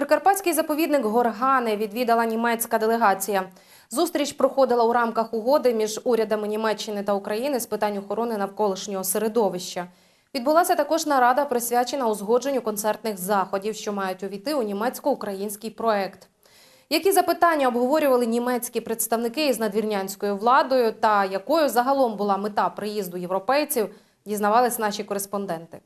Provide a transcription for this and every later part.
Прикарпатський заповідник Горгани відвідала німецька делегація. Зустріч проходила у рамках угоди між урядами Німеччини та України з питань охорони навколишнього середовища. Відбулася також нарада, присвячена узгодженню концертних заходів, що мають увійти у німецько-український проект. Які запитання обговорювали німецькі представники із надвірнянською владою та якою загалом була мета приїзду європейців, дізнавались наші кореспонденти.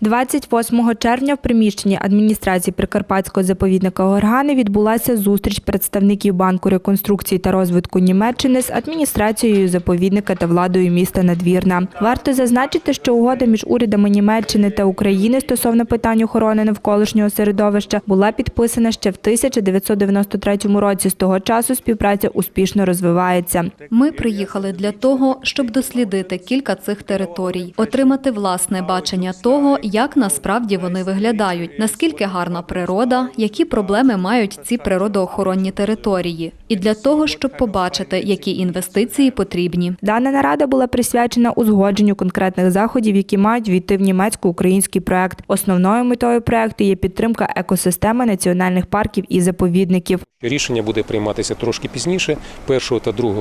28 червня в приміщенні адміністрації Прикарпатського заповідника Горгани відбулася зустріч представників Банку реконструкції та розвитку Німеччини з адміністрацією заповідника та владою міста Надвірна. Варто зазначити, що угода між урядами Німеччини та України стосовно питань охорони навколишнього середовища була підписана ще в 1993 році. З того часу співпраця успішно розвивається. Ми приїхали для того, щоб дослідити кілька цих територій, отримати власне бачення того, як насправді вони виглядають, наскільки гарна природа, які проблеми мають ці природоохоронні території, і для того, щоб побачити, які інвестиції потрібні. Дана нарада була присвячена узгодженню конкретних заходів, які мають війти в німецько-український проект. Основною метою проекту є підтримка екосистеми національних парків і заповідників. Рішення буде прийматися трошки пізніше, 1 та 2 е,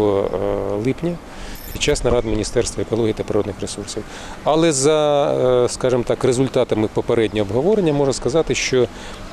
липня, під час нарад Міністерства екології та природних ресурсів. Але за, е, скажімо так, результатами попереднього обговорення можна сказати, що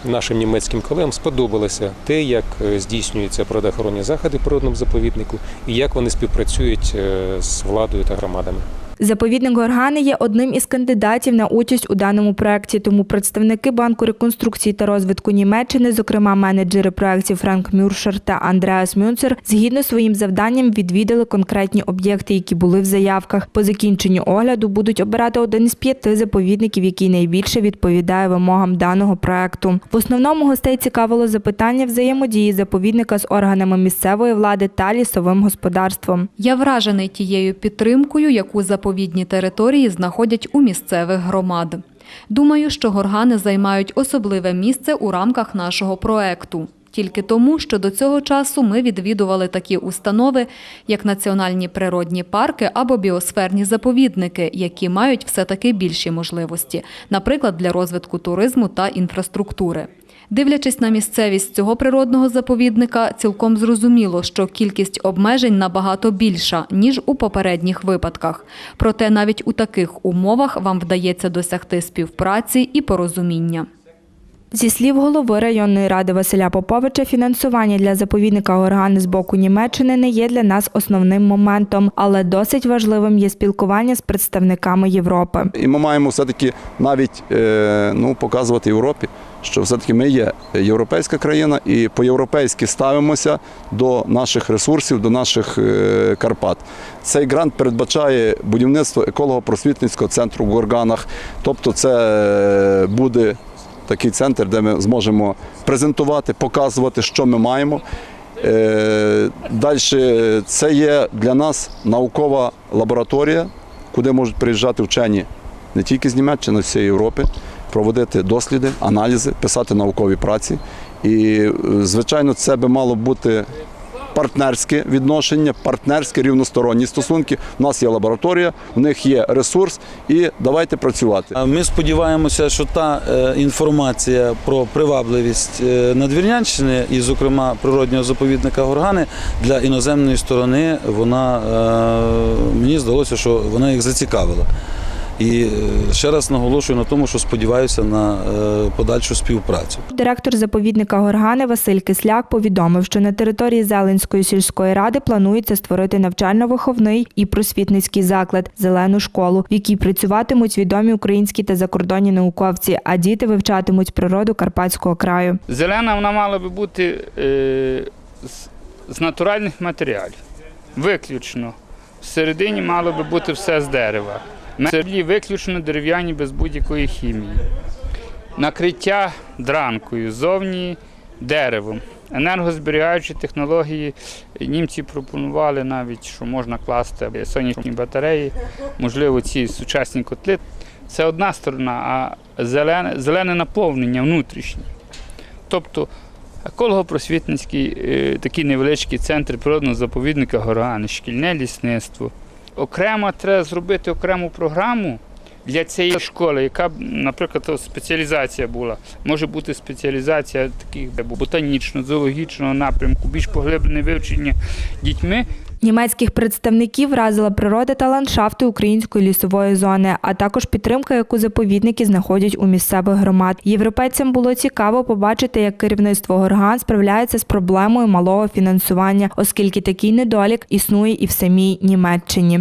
нашим німецьким колегам сподобалося те, як е, здійснюються природоохоронні заходи в природному заповіднику і як вони співпрацюють е, з владою та громадами. Заповідник Горгани є одним із кандидатів на участь у даному проекті. Тому представники банку реконструкції та розвитку Німеччини, зокрема менеджери проєктів Франк Мюршер та Андреас Мюнцер, згідно своїм завданням відвідали конкретні об'єкти, які були в заявках. По закінченню огляду будуть обирати один із п'яти заповідників, який найбільше відповідає вимогам даного проекту. В основному гостей цікавило запитання взаємодії заповідника з органами місцевої влади та лісовим господарством. Я вражений тією підтримкою, яку заповідні території знаходять у місцевих громад. Думаю, що горгани займають особливе місце у рамках нашого проекту. Тільки тому, що до цього часу ми відвідували такі установи, як національні природні парки або біосферні заповідники, які мають все-таки більші можливості, наприклад, для розвитку туризму та інфраструктури. Дивлячись на місцевість цього природного заповідника, цілком зрозуміло, що кількість обмежень набагато більша, ніж у попередніх випадках. Проте навіть у таких умовах вам вдається досягти співпраці і порозуміння. Зі слів голови районної ради Василя Поповича, фінансування для заповідника Горгани з боку Німеччини не є для нас основним моментом, але досить важливим є спілкування з представниками Європи. І ми маємо все-таки навіть е, ну, показувати Європі, що все-таки ми є європейська країна і по-європейськи ставимося до наших ресурсів, до наших е, Карпат. Цей грант передбачає будівництво еколого-просвітницького центру в Горганах. Тобто це е, буде такий центр, де ми зможемо презентувати, показувати, що ми маємо. Далі це є для нас наукова лабораторія, куди можуть приїжджати вчені не тільки з Німеччини, а з всієї Європи, проводити досліди, аналізи, писати наукові праці. І, е, звичайно, це би мало бути партнерське відношення, партнерські рівносторонні стосунки. У нас є лабораторія, у них є ресурс, і давайте працювати. Ми сподіваємося, що та е, інформація про привабливість е, Надвірнянщини і, зокрема, природнього заповідника Горгани для іноземної сторони, вона мені здалося, що вона їх зацікавила. І е, ще раз наголошую на тому, що сподіваюся на е, подальшу співпрацю. Директор заповідника Горгани Василь Кисляк повідомив, що на території Зеленської сільської ради планується створити навчально-виховний і просвітницький заклад зелену школу, в якій працюватимуть відомі українські та закордонні науковці, а діти вивчатимуть природу Карпатського краю. Зелена вона мала би бути е, з, з натуральних матеріалів. Виключно. Всередині мало би бути все з дерева. Меблі виключно дерев'яні без будь-якої хімії. Накриття дранкою, зовні деревом. Енергозберігаючі технології німці пропонували навіть, що можна класти сонячні батареї, можливо, ці сучасні котли. Це одна сторона, а зелене, зелене наповнення внутрішнє. Тобто еколого-просвітницький е, такий невеличкий центр природного заповідника Горгани, шкільне лісництво. Окремо треба зробити окрему програму для цієї школи, яка б, наприклад, спеціалізація була, може бути спеціалізація таких де ботанічного, зоологічного напрямку, більш поглиблене вивчення дітьми. Німецьких представників вразила природа та ландшафти української лісової зони, а також підтримка, яку заповідники знаходять у місцевих громад. Європейцям було цікаво побачити, як керівництво Горган справляється з проблемою малого фінансування, оскільки такий недолік існує і в самій Німеччині.